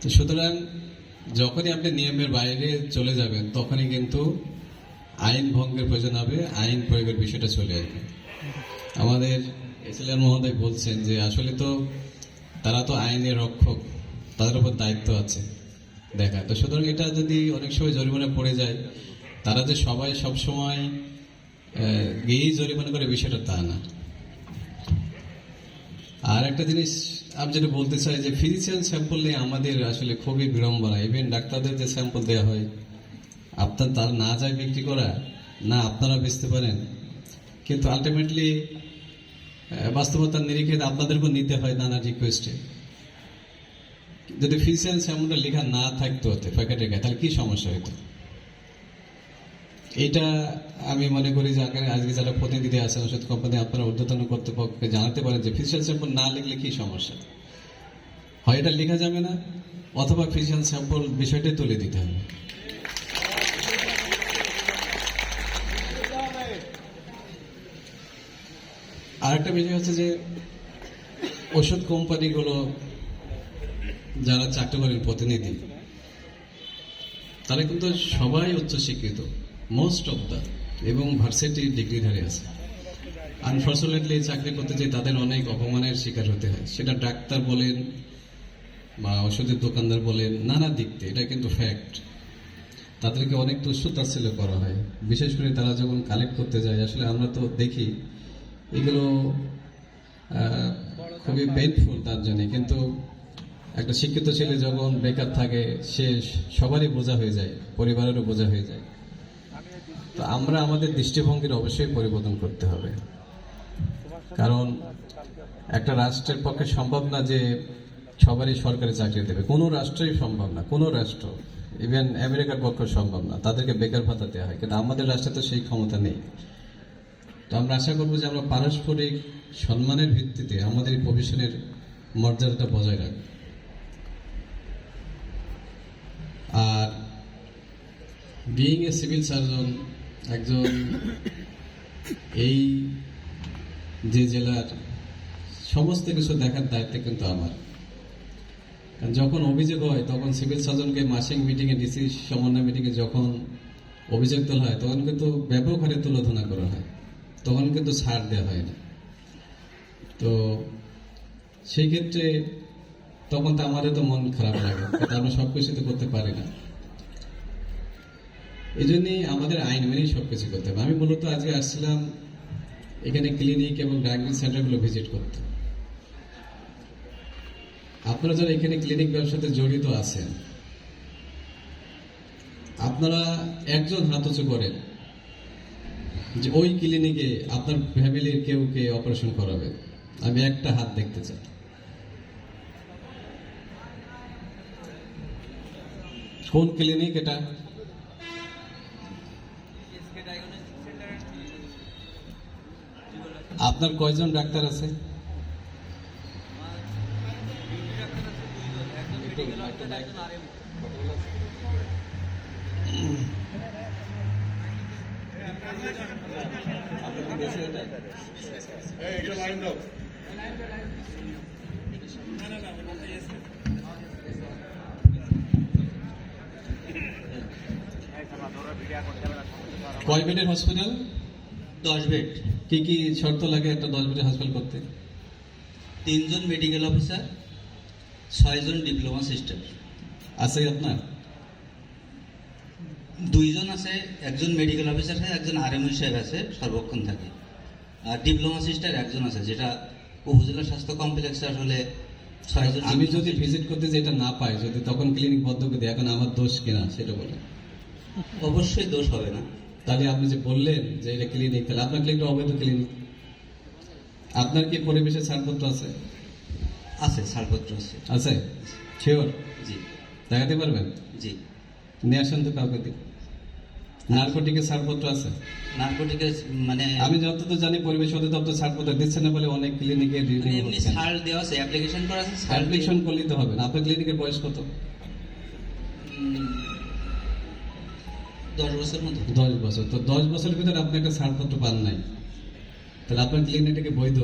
তো সুতরাং যখনই আপনি নিয়মের বাইরে চলে যাবেন, তখনই কিন্তু আইন ভঙ্গের প্রয়োজন হবে, আইন প্রয়োগের বিষয়টা চলে আসবে। আমাদের এসএলআর মহোদয় বলছেন যে, আসলে তো তারা তো আইনের রক্ষক, তাদের উপর দায়িত্ব আছে দেখা তো সুতরাং এটা যদি অনেক সময় জরিমানা পড়ে যায়, তারা যে সবাই সব সময় গিয়েই জরিমানা করে, বিষয়টা তা না। আর একটা জিনিস আমি যেটা বলতে চাই যে ফিজিশিয়ান স্যাম্পল নিয়ে আমাদের আসলে খুবই বিড়ম্বনা। ইভেন ডাক্তারদের যে স্যাম্পল দেওয়া হয়, আপনার তার না যায় বিক্রি করা, না আপনারা বেচতে পারেন। কিন্তু আলটিমেটলি বাস্তবতার নিরিখে আপনাদেরকেও নিতে হয় নানা রিকোয়েস্টে যদি ফিজিশিয়ান স্যাম্পলটা লেখা না থাকতো প্যাকেটে তাহলে কি সমস্যা হতো এটা আমি মনে করি যে আজকে যারা প্রতিনিধি আছেন ওষুধ কোম্পানি আপনারা ঊর্ধ্বতন কর্তৃপক্ষকে জানাতে পারেন যে ফিজিশিয়ান স্যাম্পল না লিখলে কি সমস্যা? হয় এটা লেখা যাবে না, অথবা ফিজিশিয়ান স্যাম্পল বিষয়টাই তুলে দিতে হবে। আর একটা বিষয় হচ্ছে যে ওষুধ কোম্পানিগুলো যারা চাকরি করেন প্রতিনিধি, তারা কিন্তু সবাই উচ্চশিক্ষিত। মোস্ট অফ দ্য এবং ভার্সিটি ডিগ্রিধারী আছে। আনফর্চুনেটলি চাকরি করতে যে তাদের অনেক অপমানের শিকার হতে হয়। সেটা ডাক্তার বলেন বা ওষুধের দোকানদার বলেন, নানা দিক থেকে এটা কিন্তু ফ্যাক্ট তাদেরকে অনেক তুচ্ছতাচ্ছিল্য করা হয়। বিশেষ করে তারা যখন কালেক্ট করতে যায়, আসলে আমরা তো দেখি, এগুলো খুবই পেইনফুল তার জন্য। কিন্তু একটা শিক্ষিত ছেলে যখন বেকার থাকে, সে সবারই বোঝা হয়ে যায়, পরিবারেরও বোঝা হয়ে যায়। তো আমরা আমাদের দৃষ্টিভঙ্গির অবশ্যই পরিবর্তন করতে হবে। কারণ একটা রাষ্ট্রের পক্ষে সম্ভব না যে সবারই সরকারি চাকরি দেবে। কোনো রাষ্ট্রই সম্ভব না, কোনো রাষ্ট্র ইভেন আমেরিকার পক্ষে সম্ভব না। তাদেরকে বেকার ভাতা দেওয়া হয়। কিন্তু আমাদের রাষ্ট্রে তো সেই ক্ষমতা নেই। তো আমরা আশা করব যে আমরা পারস্পরিক সম্মানের ভিত্তিতে আমাদের এই প্রফেশনের মর্যাদাটা বজায় রাখব। আর বিইং এ সিভিল সার্জন একজন এই যে জেলার সমস্ত কিছু দেখার দায়িত্ব কিন্তু আমার। কারণ যখন অভিযোগ হয়, তখন সিভিল সার্জনকে মাসিক মিটিংয়ে, ডিসি সমন্বয় মিটিংয়ে যখন অভিযোগ তোলা হয়, তখন কিন্তু ব্যাপক হারে তুলোধনা করা হয়। তখন কিন্তু ছাড় দেওয়া হয় না। তো সেই ক্ষেত্রে তখন তো আমারও তো মন খারাপ লাগে আমরা সব কিছু তো করতে পারি না। এই জন্যই আমাদের আইন মেনেই সব কিছু করতে হবে। আমি মূলত আজকে আসছিলাম এখানে ক্লিনিক এবং ডায়াগনোস সেন্টারগুলো ভিজিট করতে। আপনারা যারা এখানে ক্লিনিক ব্যবসাতে জড়িত আছেন, আপনারা একজন হাত উঁচু করেন যে ওই ক্লিনিকে আপনার ফ্যামিলির কেউ কে অপারেশন করাবে। আমি একটা হাত দেখতে চাই। কোন ক্লিনিক এটা? আপনার কয়জন ডাক্তার আছে? কয় বেডের হসপিটাল দশ বেড কি কি শর্ত লাগে একটা দশ বেডের হসপিটাল করতে? তিনজন মেডিকেল অফিসার ছয়জন ডিপ্লোমা সিস্টার আছে আপনার? দুইজন আছে একজন মেডিকেল অফিসার আছে একজন আরএমই সাহেব আছে সর্বক্ষণ থাকে। আর ডিপ্লোমা সিস্টার একজন আছে যেটা উপজেলা স্বাস্থ্য কমপ্লেক্সে আসলে ছয়জন আমি যদি ভিজিট করতে যেটা না পাই যদি তখন ক্লিনিক বন্ধ করে দিই এখন আমার দোষ কিনা সেটা বলে অবশ্যই দোষ হবে না। তাহলে আপনি যে বললেন যে এটা ক্লিনিক তাহলে আপনার ক্লিনিকটা অবৈধ ক্লিনিক আপনার কি পরিবেশের ছাড়পত্র আছে? আছে ছাড়পত্র আছে। আছে? শিওর জি। দেখাতে পারবেন? জি। নিয়ে আসেন তো কাউকে নার্কোটিকের ছাড়পত্র আছে? নার্কোটিকের মানে আমি যতদূর জানি পরিবেশ অধিদপ্তর ছাড়পত্র দিচ্ছে না বলে অনেক ক্লিনিকে মানে এমনি ছাড় দেওয়া আছে অ্যাপ্লিকেশন করা আছে অ্যাপ্লিকেশন করলেই তো হবে না। আপনার ক্লিনিকের বয়স কত? দশ বছর মতো দশ বছর। তো দশ বছরের ভিতরে আপনি একটা ছাড়পত্র পান নাই। তাহলে আপনার ক্লিনিকটাকে বৈধ?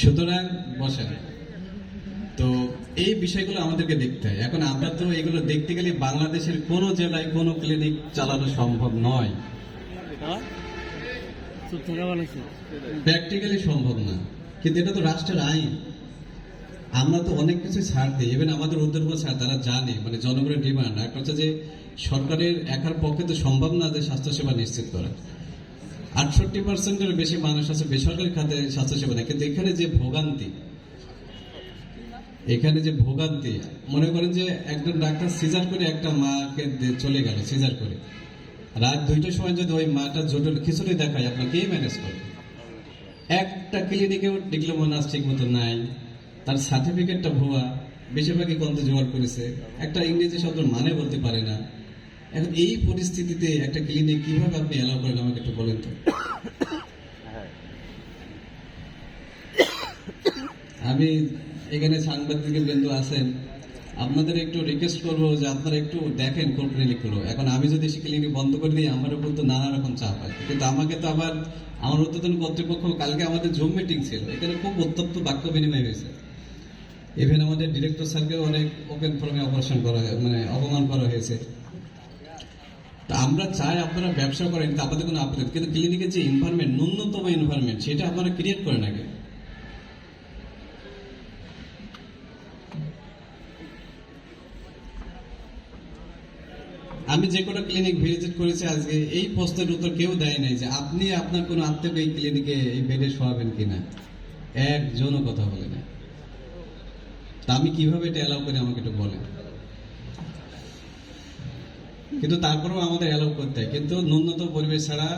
সুতরাং বসেন। তো এই বিষয়গুলো আমাদেরকে দেখতে হয়। এখন আমরা তো এগুলো দেখতে গেলে বাংলাদেশের কোনো জেলায় কোনো ক্লিনিক চালানো সম্ভব নয়। প্র্যাকটিক্যালি সম্ভব না। কিন্তু এটা তো রাষ্ট্রের আইন। আমরা তো অনেক কিছু ছাড় দিই। ইভেন আমাদের উদ্যোগ ছাড়, তারা জানে মানে জনগণের ডিমান্ড। একটা হচ্ছে যে সরকারের একার পক্ষে তো সম্ভব না যে স্বাস্থ্যসেবা নিশ্চিত করা। আটষট্টি পার্সেন্টের বেশি মানুষ আছে বেসরকারি খাতে স্বাস্থ্যসেবা নেই কিন্তু এখানে যে ভোগান্তি, এখানে যে ভোগান্তি, মনে করেন যে একজন ডাক্তার সিজার করে একটা মাকে চলে গেল, সিজার করে। রাত দুইটার সময় যদি ওই মাটা জটিল খিচুড়ি দেখায়, আপনার কে ম্যানেজ করবে? একটা ক্লিনিকেও ডিপ্লোমা ঠিক মতো নাই। তার সার্টিফিকেটটা ভুয়া। বেশিরভাগই কন্তে জোগাড় করেছে। একটা ইংরেজি শব্দ মানে বলতে পারে না। এখন এই পরিস্থিতিতে একটা ক্লিনিক কীভাবে আপনি এলাও করেন আমাকে একটু বলেন তো। আমি এখানে সাংবাদিক বিন্দু আছেন। আপনাদের একটু রিকোয়েস্ট করব যে আপনারা একটু দেখেন কোন ক্লিনিকগুলো এখন আমি যদি সে ক্লিনিক বন্ধ করে দিই, আমার উপর তো নানা রকম চাপ হয়। কিন্তু আমাকে তো আবার, আমার উদ্বোধন কর্তৃপক্ষ কালকে আমাদের জুম মিটিং ছিল। এখানে খুব উত্তপ্ত বাক্য বিনিময় হয়েছে। ইভেন আমাদের ডিরেক্টর স্যারকে অনেক ওপেন ফর্মে অপারেশন করা মানে অপমান করা হয়েছে। তা আমরা চাই আপনারা ব্যবসা করেন, কিন্তু আমাদের কোনো আপত্তি কিন্তু ক্লিনিকের যে এনভায়রনমেন্ট ন্যূনতম এনভায়রনমেন্ট সেটা আপনারা ক্রিয়েট করেন আগে। আমি যে কটা ক্লিনিক ভিজিট করেছি আজকে, এই প্রশ্নের উত্তর কেউ দেয় নাই যে আপনি আপনার কোনো আত্মীয় এই ক্লিনিকে এই বেডে শোয়াবেন কিনা। একজনও কথা বলে না তা আমি কীভাবে এটা অ্যালাউ করি, আমাকে একটু বলেন। কিন্তু তারপরেও আমাদের অ্যালাউ করতে হয়। কিন্তু ন্যূনতম পরিবেশ ছাড়া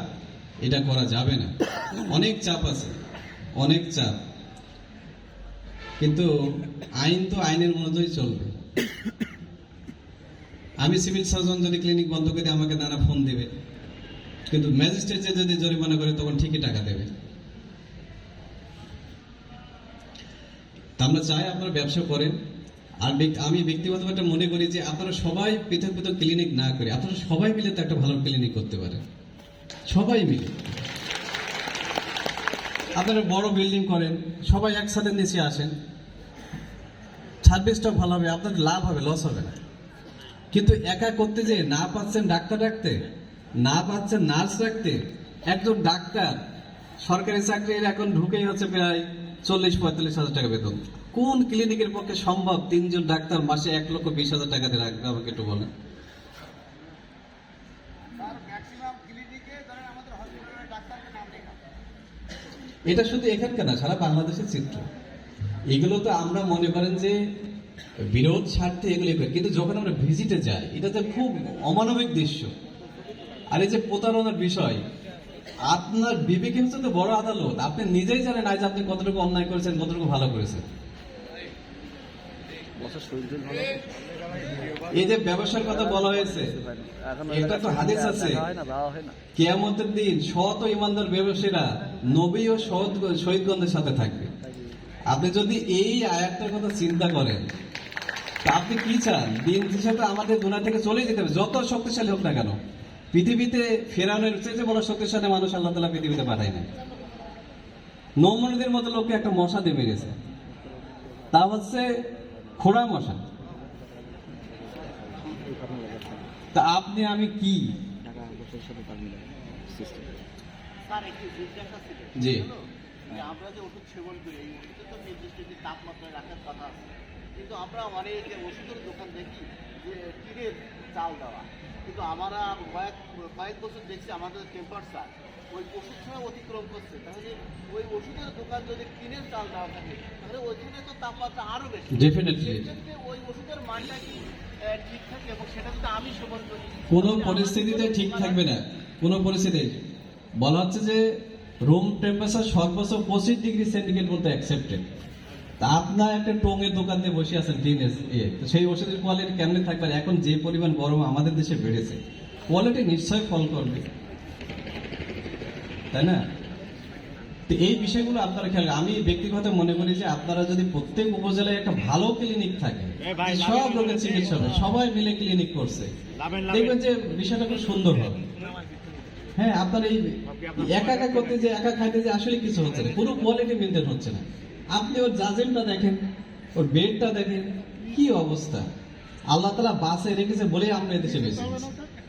এটা করা যাবে না। অনেক চাপ আছে, অনেক চাপ। কিন্তু আইন তো আইনের মতোই চলবে। আমি সিভিল সার্জন যদি ক্লিনিক বন্ধ করে আমাকে নানা ফোন দেবে। কিন্তু ম্যাজিস্ট্রেটে যদি জরিমানা করে, তখন ঠিকই টাকা দেবে। আমরা চাই আপনারা ব্যবসা করেন। আর আমি ব্যক্তিগতভাবে মনে করি যে আপনারা সবাই পৃথক পৃথক ক্লিনিক না করে, আপনারা সবাই মিলে তো একটা ভালো ক্লিনিক করতে পারেন। সবাই মিলে। আপনারা বড় বিল্ডিং করেন, সবাই একসাথে নিচে আসেন। সার্ভিসটা ভালো হবে, আপনাদের লাভ হবে, লস হবে না। কিন্তু একা করতে যে না পাচ্ছেন ডাক্তার রাখতে না পাচ্ছেন নার্স রাখতে একজন ডাক্তার সরকারি চাকরির এখন ঢুকেই হচ্ছে প্রায় চল্লিশ পঁয়তাল্লিশ হাজার টাকা বেতন। কোন ক্লিনিকের পক্ষে সম্ভব তিনজন ডাক্তার মাসে এক লক্ষ বিশ হাজার টাকা দিয়ে রাখবে আমাকে একটু বলেন। এটা শুধু এখানকার না সারা বাংলাদেশের চিত্র। এগুলো তো আমরা মনে করেন যে বিরোধ স্বার্থে এগুলো করি। কিন্তু যখন আমরা ভিজিটে যাই, এটা তো খুব অমানবিক দৃশ্য আর এই যে প্রতারণার বিষয়, আপনার বিবেকে হচ্ছে তো বড় আদালত আপনি নিজেই জানেন আজ আপনি কতটুকু অন্যায় করেছেন, কতটুকু ভালো করেছেন? এই যে ব্যবসার কথা বলা হয়েছে, এটা তো হাদিস আছে। কেয়ামতের দিন শত ইমানদার ব্যবসায়ীরা নবী ও শহীদ শহীদগঞ্জের সাথে থাকবে আপনি যদি এই আয়াতটার কথা চিন্তা করেন আপনি কি চান? দিন হিসাবে আমাদের দুনিয়া থেকে চলে যেতে হবে, যত শক্তিশালী হোক না কেন। পৃথিবীতে ফেরানোর চেয়ে বড় শক্তিশালী মানুষ আল্লাহ তালা পৃথিবীতে পাঠায় না নৌমনিদের মতো লোককে একটা মশা দিয়ে মেরেছে। তা হচ্ছে খোড়া মশা। তা আপনি, আমি কি? সাথে জি। আমরা যে ওষুধ সেবন করি তো নির্দিষ্ট রাখার কথা আছে। কিন্তু আমরা অনেক ওষুধের দোকান দেখি যে টিনের চাল দেওয়া। কিন্তু আমরা কয়েক কয়েক বছর দেখছি আমাদের টেম্পারেচার ওই ওষুধ সময় অতিক্রম করছে। তাহলে ওই ওষুধের দোকান যদি টিনের চাল দেওয়া থাকে তাহলে ওইখানে তো তাপমাত্রা আরও বেশি. সেক্ষেত্রে ওই ওষুধের মানটা কি ঠিক থাকে এবং সেটা যদি আমি সেবন করি কোনো পরিস্থিতিতে ঠিক থাকবে না। কোনো পরিস্থিতি। বলা হচ্ছে যে রুম টেম্পারেচার সর্বোচ্চ পঁচিশ ডিগ্রি সেন্টিগ্রেড বলতে অ্যাকসেপ্টেড তা আপনার একটা টঙের দোকান দিয়ে বসে আছেন টিন সেই ওষুধের কোয়ালিটি কেমনে থাকবে এখন যে পরিমাণ গরম আমাদের দেশে বেড়েছে কোয়ালিটি নিশ্চয়ই ফল করবে। তাই না? তো এই বিষয়গুলো আপনারা খেয়াল আমি ব্যক্তিগত মনে করি যে আপনারা যদি প্রত্যেক উপজেলায় একটা ভালো ক্লিনিক থাকে সব রোগের চিকিৎসা হবে সবাই মিলে ক্লিনিক করছে। দেখবেন যে বিষয়টা খুব সুন্দর হবে হ্যাঁ আপনার এই একা একা করতে যে একা খাইতে যে আসলে কিছু হচ্ছে না। পুরো কোয়ালিটি মেনটেন হচ্ছে না। আপনি ওর জাজেলটা দেখেন, ওর বেডটা দেখেন, কি অবস্থা? আল্লাহ তালা বাসে রেখেছে বলেই আমরা এদেশে বেঁচে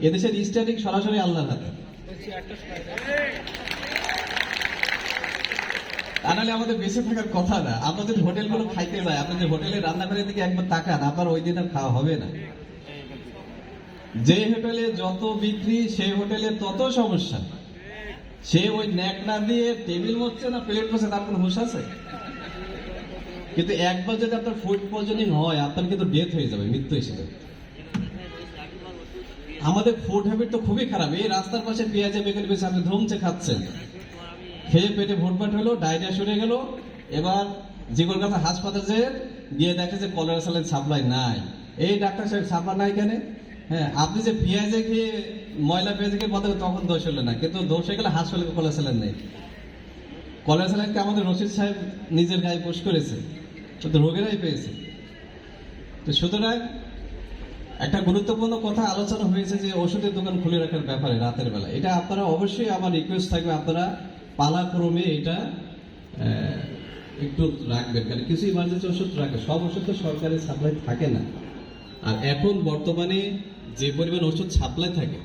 এদেশের স্টার্টিং সরাসরি আল্লাহর হাতে। তা নাহলে আমাদের বেঁচে থাকার কথা না। হোটেলগুলো খাইতে আপনাদের একবার তাকান আপনার ওই দিন আর খাওয়া হবে না। যে হোটেলে যত বিক্রি সেই হোটেলে তত সমস্যা। সে ওই দিয়ে টেবিল না প্লেট মরছে তার কোনো হুঁশ আছে? কিন্তু একবার যদি আপনার ফুড পয়জনিং হয়, আপনার কিন্তু ডেথ হয়ে যাবে, মৃত্যু এসে যাবে। আমাদের ফুড হ্যাবিট তো খুবই খারাপ। এই রাস্তার পাশে পেঁয়াজে, বেগুন বেশি আপনি ধুমছে খাচ্ছেন। খেয়ে পেটে ভুটভাট হলো ডায়রিয়া সরে গেল। এবার জীবন কাছে হাসপাতালে গিয়ে দেখে যে কলেরা সালের সাপ্লাই নাই। এই ডাক্তার সাহেব সাপ্লাই নাই কেন? হ্যাঁ আপনি যে পেঁয়াজে খেয়ে ময়লা পেঁয়াজে খেয়ে বলতে তখন দোষ হলো না, কিন্তু দোষ হয়ে গেলে হাসপাতালে কলেরা সালেন নেই। কলেরা সালেনকে আমাদের রশিদ সাহেব নিজের গায়ে পোষ করেছে। কিন্তু রোগীরাই পেয়েছে। তো সুতরাং একটা গুরুত্বপূর্ণ কথা আলোচনা হয়েছে যে ওষুধের দোকান খুলে রাখার ব্যাপারে রাতের বেলা। এটা আপনারা অবশ্যই আমার রিকোয়েস্ট থাকবে আপনারা পালাক্রমে এটা একটু রাখবেন। কারণ কিছু ইমার্জেন্সি ওষুধ রাখে সব ওষুধ তো সরকারি সাপ্লাই থাকে না। আর এখন বর্তমানে যে পরিমাণ ওষুধ সাপ্লাই থাকে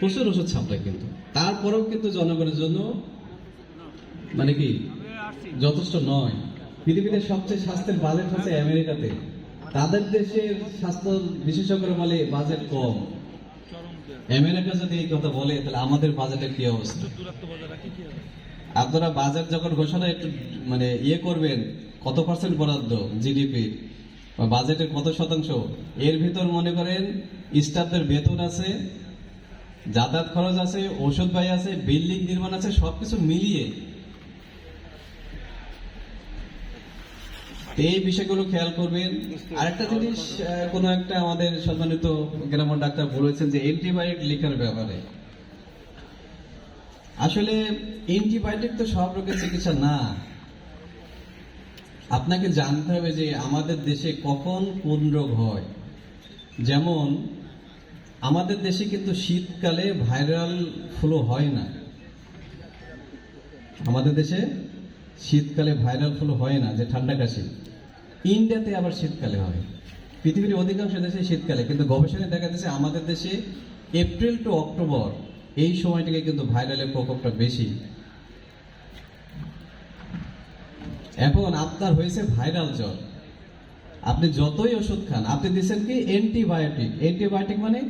প্রচুর ওষুধ সাপ্লাই কিন্তু। তারপরেও কিন্তু জনগণের জন্য মানে কি যথেষ্ট নয়। পৃথিবীতে সবচেয়ে স্বাস্থ্যের বাজেট হচ্ছে আমেরিকাতে। তাদের দেশের স্বাস্থ্য বিশেষজ্ঞরা বলে বাজেট কম। আমেরিকা যদি এই কথা বলে, তাহলে আমাদের বাজেটের কি অবস্থা? আপনারা বাজেট যখন ঘোষণা একটু মানে ইয়ে করবেন, কত পার্সেন্ট বরাদ্দ জিডিপি বাজেটের কত শতাংশ? এর ভিতর মনে করেন স্টাফদের বেতন আছে, যাতায়াত খরচ আছে, ওষুধ ব্যয় আছে বিল্ডিং নির্মাণ আছে, সবকিছু মিলিয়ে এই বিষয়গুলো খেয়াল করবেন। আরেকটা জিনিস কোনো একটা আমাদের সম্মানিত গ্রামের ডাক্তার বলেছেন যে অ্যান্টিবায়োটিক লেখার ব্যাপারে। আসলে অ্যান্টিবায়োটিক তো সব রোগের চিকিৎসা না। আপনাকে জানতে হবে যে আমাদের দেশে কখন কোন রোগ হয়। যেমন, আমাদের দেশে কিন্তু শীতকালে ভাইরাল ফ্লু হয় না। আমাদের দেশে শীতকালে ভাইরাল ফ্লু হয় না, যে ঠান্ডা কাশি। ইন্ডিয়াতে আবার শীতকালে হয়। পৃথিবীর অধিকাংশ দেশে শীতকালে, কিন্তু গবেষণায় দেখা যাচ্ছে আমাদের দেশে এপ্রিল টু অক্টোবর এই সময়টাকে কিন্তু ভাইরালের প্রকোপটা বেশি। এখন আপনার হয়েছে ভাইরাল জ্বর। আপনি যতই ওষুধ খান, আপনি দিচ্ছেন কি? অ্যান্টিবায়োটিক অ্যান্টিবায়োটিক মানে?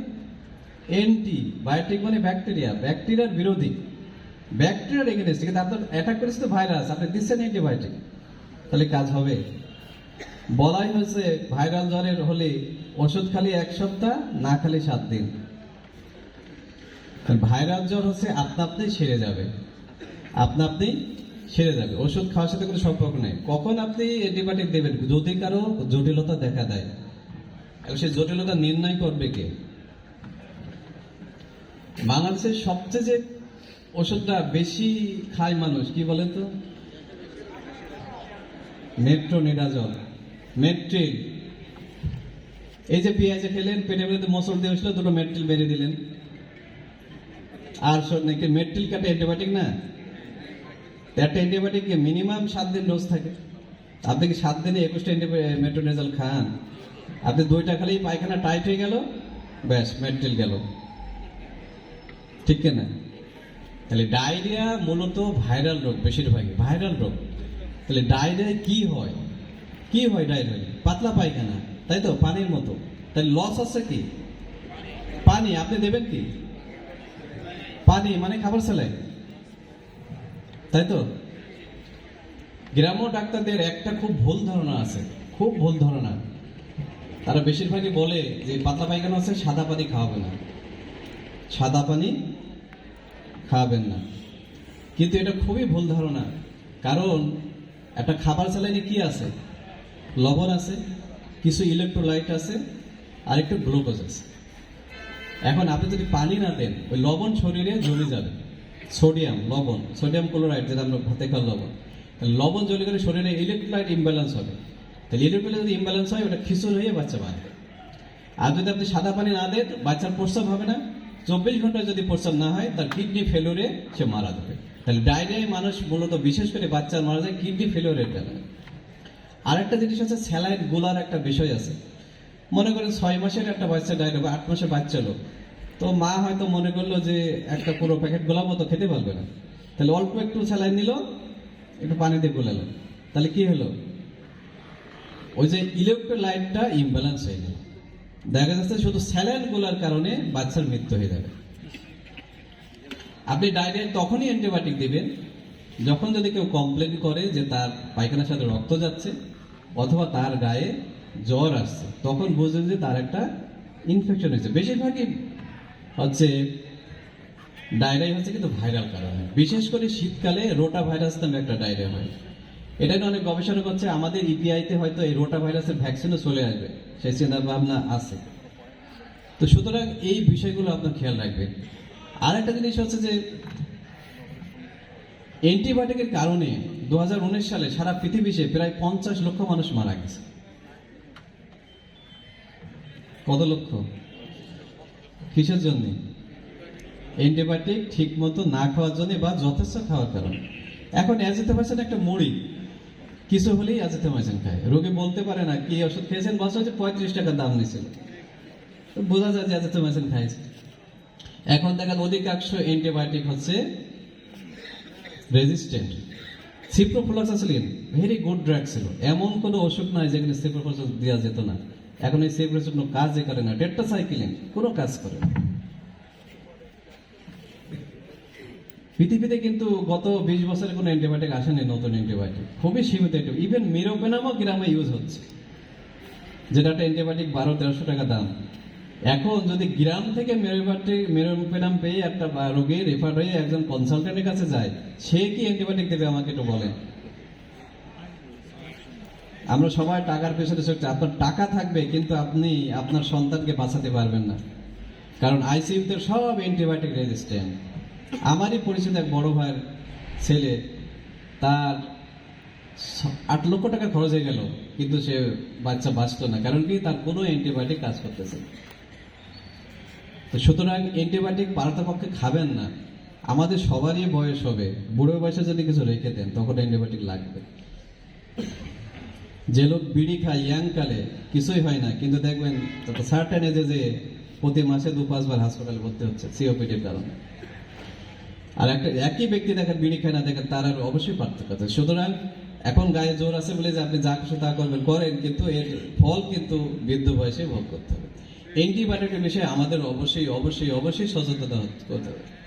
অ্যান্টিবায়োটিক মানে ব্যাকটেরিয়া ব্যাকটেরিয়ার বিরোধী। ব্যাকটেরিয়ার এগেনস্ট কিন্তু আপনার অ্যাটাক করেছে তো ভাইরাস আপনি দিচ্ছেন অ্যান্টিবায়োটিক তাহলে কাজ হবে। বলাই হয়েছে ভাইরাল জ্বরের হলে ওষুধ খালি এক সপ্তাহ, না খালি সাত দিন। ভাইরাল জ্বর হচ্ছে, আপনা আপনি সেরে যাবে। আপনা আপনি সেরে যাবে। ওষুধ খাওয়ার সাথে কোনো সম্পর্ক নেই। কখন আপনি অ্যান্টিবায়োটিক দেবেন? যদি কারও জটিলতা দেখা দেয় সেই জটিলতা নির্ণয় করবে কে? বাংলাদেশের সবচেয়ে যে ওষুধটা বেশি খায় মানুষ, কি বলে তো? Metronidazole Metryl. এই যে পেঁয়াজে খেলেন পেটে মধ্যে মশল দিয়ে হয়েছিল দুটো মেট্রিল বেড়ে দিলেন। আর শোন, নাকি মেট্রিল কাটে অ্যান্টিবায়োটিক না? একটা অ্যান্টিবায়োটিক মিনিমাম সাত দিন ডোজ থাকে? আপনি কি সাত দিনে একুশটা মেট্রো মেট্রোনেজাল খান? আপনি দুইটা খালি পায়খানা টাইট হয়ে গেল, ব্যাস, মেট্রিল গেল। ঠিক না তাহলে ডায়রিয়া মূলত ভাইরাল রোগ, বেশিরভাগই ভাইরাল রোগ। তাহলে ডায়রিয়ায় কি হয়? কি হয় ডায়রিয়া পাতলা পায়খানা, তাই তো? পানির মতো। তাহলে লস আছে কি? পানি, আপনি দেবেন কি? পানি মানে খাবার স্যালাই তাই তো? গ্রাম্য ডাক্তারদের একটা খুব ভুল ধারণা আছে, খুব ভুল ধারণা। তারা বেশিরভাগই বলে যে পাতলা পায়খানা আছে, সাদা পানি খাওয়াবে না। সাদা পানি খাওয়াবেন না। কিন্তু এটা খুবই ভুল ধারণা। কারণ একটা খাবার স্যালাইনে কি আছে? লবণ আছে, কিছু ইলেকট্রোলাইট আছে আর একটু গ্লুকোজ আছে। এখন আপনি যদি পানি না দেন, ওই লবণ শরীরে জমে যাবে। সোডিয়াম লবণ সোডিয়াম ক্লোরাইড যেটা আমরা ভাতে খাওয়া লবণ। লবণ জলে গেলে শরীরে ইলেকট্রোলাইট ইমব্যালেন্স হবে। তাহলে ইলেকট্রোলাইট যদি ইমব্যালেন্স হয়, ওটা খিচুড় হয়ে বাচ্চা বাঁধবে আর যদি আপনি সাদা পানি না দেন, বাচ্চার প্রস্রাব হবে না। চব্বিশ ঘন্টায় যদি প্রস্রাব না হয়, তার কিডনি ফেলোরে সে মারা যাবে। তাহলে ডায়রিয়ায় মানুষ মূলত বিশেষ করে বাচ্চা মারা যায় কিডনি ফেলোরের কারণে আরেকটা জিনিস আছে স্যালাইন গোলার একটা বিষয় আছে। মনে করেন ছয় মাসের একটা বাচ্চা ডায়রিয়া বা আট মাসের বাচ্চা লোক, তো মা হয়তো মনে করল যে একটা পুরো প্যাকেট গোলাবো তো খেতে পারবে না। তাহলে অল্প একটু স্যালাইন নিল, একটু পানি দিয়ে গোলালো। তাহলে কি হলো? ওই যে ইলেকট্রোলাইটটা ইমব্যালেন্স হয়ে গেল। দেখা যাচ্ছে শুধু স্যালাইন গোলার কারণে বাচ্চার মৃত্যু হয়ে যাবে। আপনি ডায়রিয়া তখনই অ্যান্টিবায়োটিক দিবেন, যখন যদি কেউ কমপ্লেন করে যে তার পায়খানার সাথে রক্ত যাচ্ছে অথবা তার গায়ে জ্বর আসছে, তখন বুঝবেন যে তার একটা ইনফেকশন হয়েছে। বেশিরভাগই হচ্ছে ডায়রিয়া হচ্ছে কিন্তু ভাইরাল কারণে। বিশেষ করে শীতকালে রোটা ভাইরাস নামে একটা ডায়রিয়া হয়। এটা নিয়ে অনেক গবেষণা করছে, আমাদের ইপিআইতে হয়তো এই রোটা ভাইরাসের ভ্যাকসিনও চলে আসবে। সেই চিন্তা ভাবনা আছে। তো সুতরাং এই বিষয়গুলো আপনার খেয়াল রাখবেন আর একটা জিনিস হচ্ছে যে, অ্যান্টিবায়োটিকের কারণে দু হাজার উনিশ সালে সারা পৃথিবীতে প্রায় পঞ্চাশ লক্ষ মানুষ মারা গেছে। কত লক্ষ? কিসের জন্য? অ্যান্টিবায়োটিক ঠিক মতো না খাওয়ার জন্য বা যথেষ্ট খাওয়ার কারণে। এখন অ্যাজিথোমাইসিন একটা মুড়ি। কিছু হলেই অ্যাজিথোমাইসিন খায় রোগী বলতে পারে না, কি ওষুধ খেয়েছেন? বছর হচ্ছে পঁয়ত্রিশ টাকা দাম নিয়েছিল বোঝা যায় যে অ্যাজিথোমাইসিন খাইছে এখন দেখেন অধিকাংশ অ্যান্টিবায়োটিক হচ্ছে resistant ciprofloxacin very good drug ছিল। এমন কোনো অসুখ নাই যেখানে সিপ্রোফ্লক্সাস দেওয়া যেত না। এখন এই সিপ্রোফ্লক্সাস কোনো কাজই করে না। টেট্রাসাইক্লিন কোনো কাজ করে না। পৃথিবীতে কিন্তু গত বিশ বছরে কোনো অ্যান্টিবায়োটিক আসেনি নতুন অ্যান্টিবায়োটিক খুবই সীমিত ইভেন মিরোপেনামও গ্রামে ইউজ হচ্ছে। যেটা একটা অ্যান্টিবায়োটিক বারো, তেরোশো টাকা দাম। এখন যদি গ্রাম থেকে মেরোবায়োটিক মেরোপেনাম পেয়ে একটা রোগী রেফার হয়ে একজন কনসালটেন্টের কাছে যায়, সে কি অ্যান্টিবায়োটিক দেবে আমাকে একটু বলেন? আমরা সবাই টাকার পেছনে ছুটছি আপনার টাকা থাকবে, কিন্তু আপনি আপনার সন্তানকে বাঁচাতে পারবেন না। কারণ আইসিইউতে সব অ্যান্টিবায়োটিক রেজিস্ট্যান্ট আমারই পরিচিত এক বড় ভাইয়ের ছেলে, তার আট লক্ষ টাকা খরচ হয়ে গেল, কিন্তু সে বাচ্চা বাঁচত না, কারণ কি? তার কোনো অ্যান্টিবায়োটিক কাজ করতেছে তো সুতরাং অ্যান্টিবায়োটিক পারতপক্ষে খাবেন না। আমাদের সবারই বয়স হবে। বুড়ো বয়সে যদি কিছু রেখে দেন, তখন অ্যান্টিবায়োটিক লাগবে। যে লোক বিড়ি খায়, ইয়াং কালে কিছুই হয় না, কিন্তু দেখবেন সার্টেন এজে যে প্রতি মাসে দু পাঁচবার হাসপাতালে ভর্তি হচ্ছে সিওপিডির কারণে। আর একটা একই ব্যক্তি দেখেন, বিড়ি খায় না, দেখেন তার আর অবশ্যই পার্থক্য আছে। সুতরাং এখন গায়ে জোর আছে বলে যে আপনি যা খুশি তা করবেন, করেন, কিন্তু এর ফল কিন্তু বৃদ্ধ বয়সে ভোগ করতে হবে। অ্যান্টিবায়োটিকের বিষয়ে আমাদের অবশ্যই অবশ্যই অবশ্যই সচেতনতা করতে হবে।